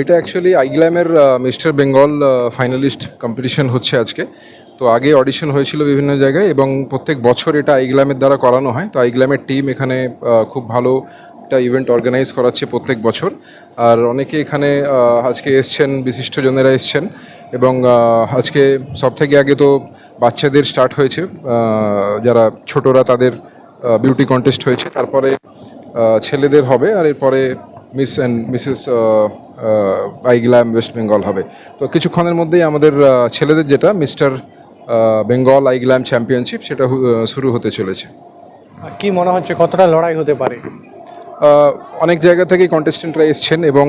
এটা অ্যাকচুয়ালি আইগ্ল্যামের mister Bengal finalist competition হচ্ছে আজকে। তো আগে অডিশন হয়েছিল বিভিন্ন জায়গায় এবং প্রত্যেক বছর এটা আইগ্ল্যামের দ্বারা করানো হয়। তো আইগ্ল্যামের টিম এখানে খুব ভালো একটা ইভেন্ট অর্গানাইজ করাচ্ছে প্রত্যেক বছর। আর অনেকে এখানে আজকে এসছেন বিশিষ্টজনেরা এসছেন এবং আজকে সব থেকে আগে তো বাচ্চাদের স্টার্ট হয়েছে। যারা ছোটরা তাদের বিউটি কন্টেস্ট হয়েছে। তারপরে ছেলেদের হবে আর এরপরে Miss and Mrs iGlam West Bengal হবে। তো কিছুক্ষণের মধ্যেই আমাদের ছেলেদের যেটা মিস্টার বেঙ্গল আইগ্ল্যাম চ্যাম্পিয়নশিপ সেটা শুরু হতে চলেছে। কি মনে হচ্ছে কতটা লড়াই হতে পারে? অনেক জায়গা থেকেই কন্টেস্টেন্টরা এসছেন এবং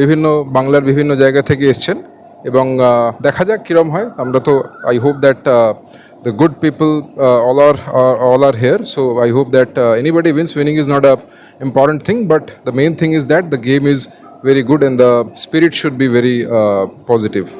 বিভিন্ন বাংলার বিভিন্ন জায়গা থেকে এসছেন এবং দেখা যাক কীরম হয়। আমরা তো I hope that the good people all are all are here so I hope that anybody wins winning is not a important thing. But the main thing is that the game is very good and the spirit should be very uh, positive.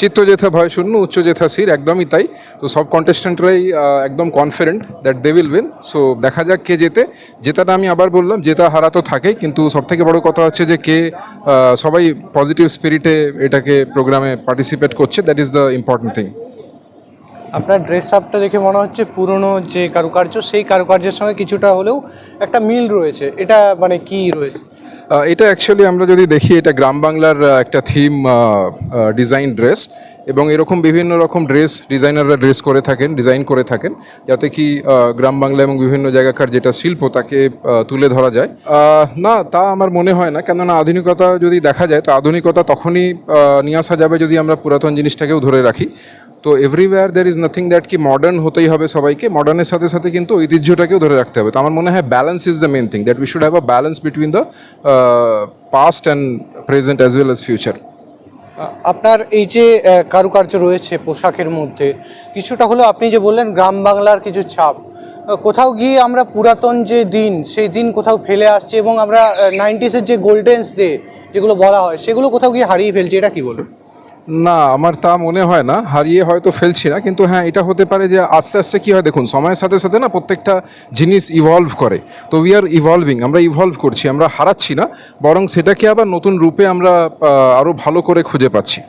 চিত্ত যেথা ভয় শূন্য উচ্চ যেথা সির একদমই তাই। তো সব কন্টেস্ট্যান্টরাই একদম confident that they will win so দেখা যাক কে জেতে। জেতাটা আমি আবার বললাম, জেতা হারা তো থাকেই, কিন্তু সব থেকে বড় কথা হচ্ছে যে কে সবাই পজিটিভ স্পিরিটে এটাকে প্রোগ্রামে পার্টিসিপেট করছে। That is the important thing আপনার ড্রেস আপটা দেখে মনে হচ্ছে পুরনো যে কারুকার্য, সেই কারুকার্যের সঙ্গে কিছুটা হলেও একটা মিল রয়েছে। এটা মানে কি রয়েছে? এটা অ্যাকচুয়ালি আমরা যদি দেখি, এটা গ্রাম বাংলার একটা থিম ডিজাইন ড্রেস এবং এরকম বিভিন্ন রকম ড্রেস ডিজাইনাররা ড্রেস করে থাকেন ডিজাইন করে থাকেন। যাতে কি গ্রাম বাংলা এবং বিভিন্ন জায়গাকার যেটা শিল্প, তাকে তুলে ধরা যায়। না, তা আমার মনে হয় না। কেননা আধুনিকতা যদি দেখা যায়, তো আধুনিকতা তখনই নিয়ে আসা যাবে যদি আমরা পুরাতন জিনিসটাকেও ধরে রাখি। তো everywhere there is nothing that কি মডার্ন হতেই হবে সবাইকে মডার্নের সাথে সাথে কিন্তু ঐতিহ্যটাকেও ধরে রাখতে হবে। তো আমার মনে হয় balance is the main thing that we should have a balance between the past and present as well as future আপনার এই যে কারুকার্য রয়েছে পোশাকের মধ্যে, কিছুটা হলো আপনি যে বললেন গ্রাম বাংলার কিছু ছাপ কোথাও গিয়ে আমরা পুরাতন যে দিন, সেই দিন কোথাও ফেলে আসছে এবং আমরা নাইনটিসের যে গোল্ডেন্স ডে যেগুলো বলা হয়, সেগুলো কোথাও গিয়ে হারিয়ে ফেলছি, এটা কি বলুন? না, আমার তা মনে হয় না। হারিয়ে হয়তো ফেলছি না, কিন্তু হ্যাঁ এটা হতে পারে যে আস্তে আস্তে কী হয়, দেখুন, সময়ের সাথে সাথে না প্রত্যেকটা জিনিস ইভলভ করে। তো উই আর ইভলভিং আমরা ইভলভ করছি, আমরা হারাচ্ছি না, বরং সেটাকে আবার নতুন রূপে আমরা আরও ভালো করে খুঁজে পাচ্ছি।